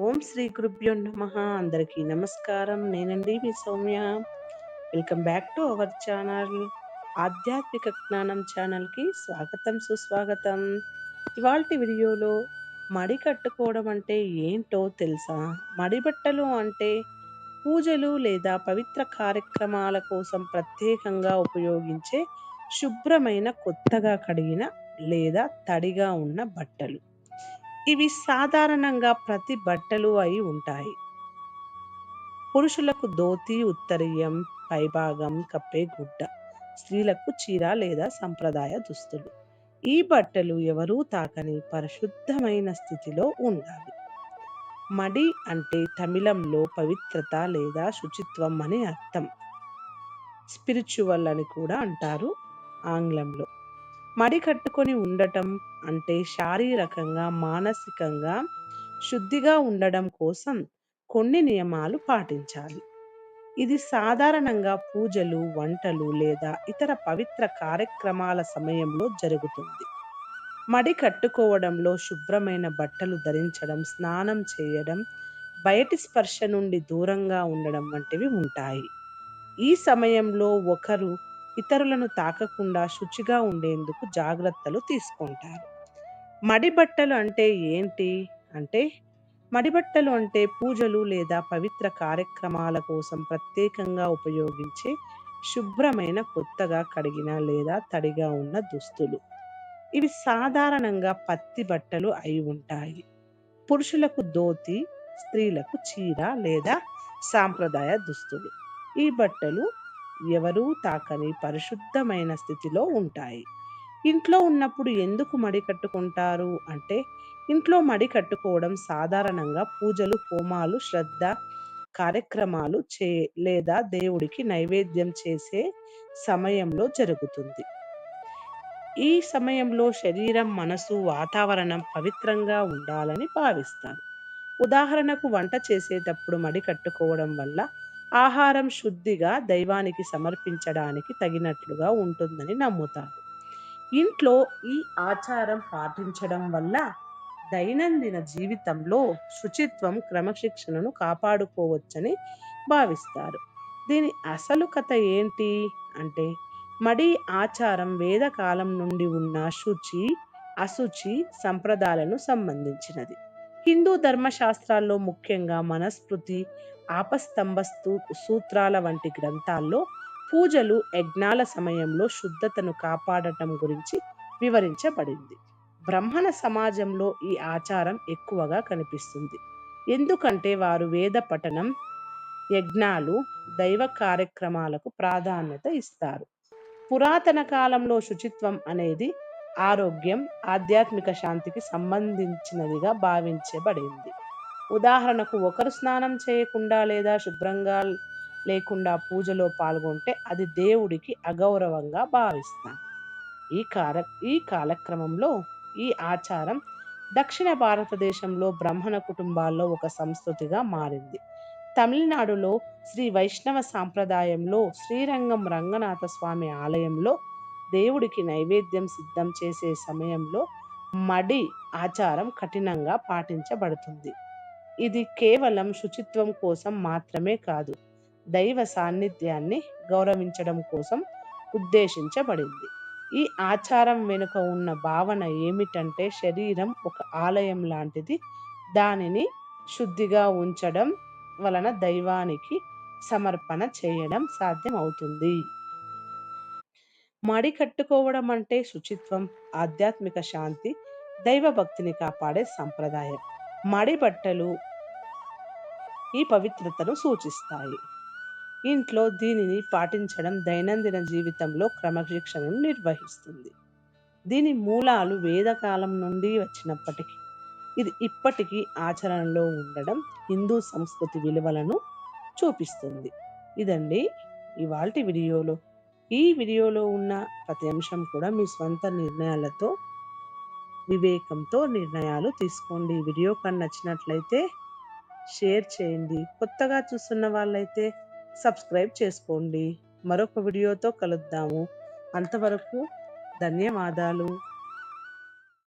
ఓం శ్రీ గురుభ్యో నమ. అందరికీ నమస్కారం. నేనండి మీ Soumya. Welcome back to our channel. ఆధ్యాత్మిక జ్ఞానం ఛానల్కి స్వాగతం సుస్వాగతం. ఇవాళ వీడియోలో మడి కట్టుకోవడం అంటే ఏంటో తెలుసా? మడి బట్టలు అంటే పూజలు లేదా పవిత్ర కార్యక్రమాల కోసం ప్రత్యేకంగా ఉపయోగించే శుభ్రమైన కొత్తగా కడిగిన లేదా తడిగా ఉన్న బట్టలు. ఇవి సాధారణంగా ప్రతి బట్టలు అయి ఉంటాయి. పురుషులకు ధోతి ఉత్తరీయం పైభాగం కప్పే గుడ్డ స్త్రీలకు చీర లేదా సంప్రదాయ దుస్తులు. ఈ బట్టలు ఎవరూ తాకని పరిశుద్ధమైన స్థితిలో ఉండాలి. మడి అంటే తమిళంలో పవిత్రత లేదా శుచిత్వం అని అర్థం. స్పిరిచువల్ అని కూడా అంటారు ఆంగ్లంలో. మడి కట్టుకొని ఉండటం అంటే శారీరకంగా మానసికంగా శుద్ధిగా ఉండడం కోసం కొన్ని నియమాలు పాటించాలి. ఇది సాధారణంగా పూజలు వంటలు లేదా ఇతర పవిత్ర కార్యక్రమాల సమయంలో జరుగుతుంది. మడి కట్టుకోవడంలో శుభ్రమైన బట్టలు ధరించడం స్నానం చేయడం బయటి స్పర్శ నుండి దూరంగా ఉండడం వంటివి ఉంటాయి. ఈ సమయంలో ఒకరు ఇతరులను తాకకుండా శుచిగా ఉండేందుకు జాగ్రత్తలు తీసుకుంటారు. మడి బట్టలు అంటే ఏంటి? అంటే మడిబట్టలు అంటే పూజలు లేదా పవిత్ర కార్యక్రమాల కోసం ప్రత్యేకంగా ఉపయోగించే శుభ్రమైన కొత్తగా కడిగిన లేదా తడిగా ఉన్న దుస్తులు. ఇవి సాధారణంగా పత్తి బట్టలు అయి ఉంటాయి. పురుషులకు ధోతి స్త్రీలకు చీర లేదా సాంప్రదాయ దుస్తులు. ఈ బట్టలు ఎవరూ తాకని పరిశుద్ధమైన స్థితిలో ఉంటాయి. ఇంట్లో ఉన్నప్పుడు ఎందుకు మడి కట్టుకుంటారు? అంటే ఇంట్లో మడి కట్టుకోవడం సాధారణంగా పూజలు హోమాలు శ్రద్ధ కార్యక్రమాలు చే లేదా దేవుడికి నైవేద్యం చేసే సమయంలో జరుగుతుంది. ఈ సమయంలో శరీరం మనసు వాతావరణం పవిత్రంగా ఉండాలని భావిస్తాను ఉదాహరణకు వంట చేసేటప్పుడు మడి కట్టుకోవడం వల్ల ఆహారం శుద్ధిగా దైవానికి సమర్పించడానికి తగినట్లుగా ఉంటుందని నమ్ముతారు. ఇంట్లో ఈ ఆచారం పాటించడం వల్ల దైనందిన జీవితంలో శుచిత్వం క్రమశిక్షణను కాపాడుకోవచ్చని భావిస్తారు. దీని అసలు కథ ఏంటి అంటే మడి ఆచారం వేదకాలం నుండి ఉన్న శుచి అశుచి సంప్రదాయాలను సంబంధించినది. హిందూ ధర్మశాస్త్రాల్లో ముఖ్యంగా మనస్మృతి ఆపస్తంభ సూత్రాల వంటి గ్రంథాల్లో పూజలు యజ్ఞాల సమయంలో శుద్ధతను కాపాడటం గురించి వివరించబడింది. బ్రహ్మణ సమాజంలో ఈ ఆచారం ఎక్కువగా కనిపిస్తుంది. ఎందుకంటే వారు వేద పఠనం యజ్ఞాలు దైవ కార్యక్రమాలకు ప్రాధాన్యత ఇస్తారు. పురాతన కాలంలో శుచిత్వం అనేది ఆరోగ్యం ఆధ్యాత్మిక శాంతికి సంబంధించినదిగా భావించబడింది. ఉదాహరణకు ఒకరు స్నానం చేయకుండా లేదా శుభ్రంగా లేకుండా పూజలో పాల్గొంటే అది దేవుడికి అగౌరవంగా భావిస్తాం ఈ కార ఈ కాలక్రమంలో ఈ ఆచారం దక్షిణ భారతదేశంలో బ్రాహ్మణ కుటుంబాల్లో ఒక సంస్కృతిగా మారింది. తమిళనాడులో శ్రీ వైష్ణవ సాంప్రదాయంలో శ్రీరంగం రంగనాథ స్వామి ఆలయంలో దేవుడికి నైవేద్యం సిద్ధం చేసే సమయంలో మడి ఆచారం కఠినంగా పాటించబడుతుంది. ఇది కేవలం శుచిత్వం కోసం మాత్రమే కాదు దైవ సాన్నిధ్యాన్ని గౌరవించడం కోసం ఉద్దేశించబడింది. ఈ ఆచారం వెనుక ఉన్న భావన ఏమిటంటే శరీరం ఒక ఆలయం లాంటిది. దానిని శుద్ధిగా ఉంచడం వలన దైవానికి సమర్పణ చేయడం సాధ్యం అవుతుంది మడి కట్టుకోవడం అంటే శుచిత్వం ఆధ్యాత్మిక శాంతి దైవ భక్తిని కాపాడే సంప్రదాయం. మడి బట్టలు ఈ పవిత్రతను సూచిస్తాయి. ఇంట్లో దీనిని పాటించడం దైనందిన జీవితంలో క్రమశిక్షణను నిర్వహిస్తుంది. దీని మూలాలు వేదకాలం నుండి వచ్చినప్పటికీ ఇది ఇప్పటికీ ఆచరణలో ఉండడం హిందూ సంస్కృతి విలువలను చూపిస్తుంది. ఇదండి ఇవాళ వీడియోలో. ఈ వీడియోలో ఉన్న ప్రతి అంశం కూడా మీ స్వంత నిర్ణయాలతో వివేకంతో నిర్ణయాలు తీసుకోండి. వీడియో కానీ నచ్చినట్లయితే షేర్ చేయండి. కొత్తగా చూస్తున్న వాళ్ళైతే సబ్స్క్రైబ్ చేసుకోండి. మరొక వీడియోతో కలుద్దాము. అంతవరకు ధన్యవాదాలు.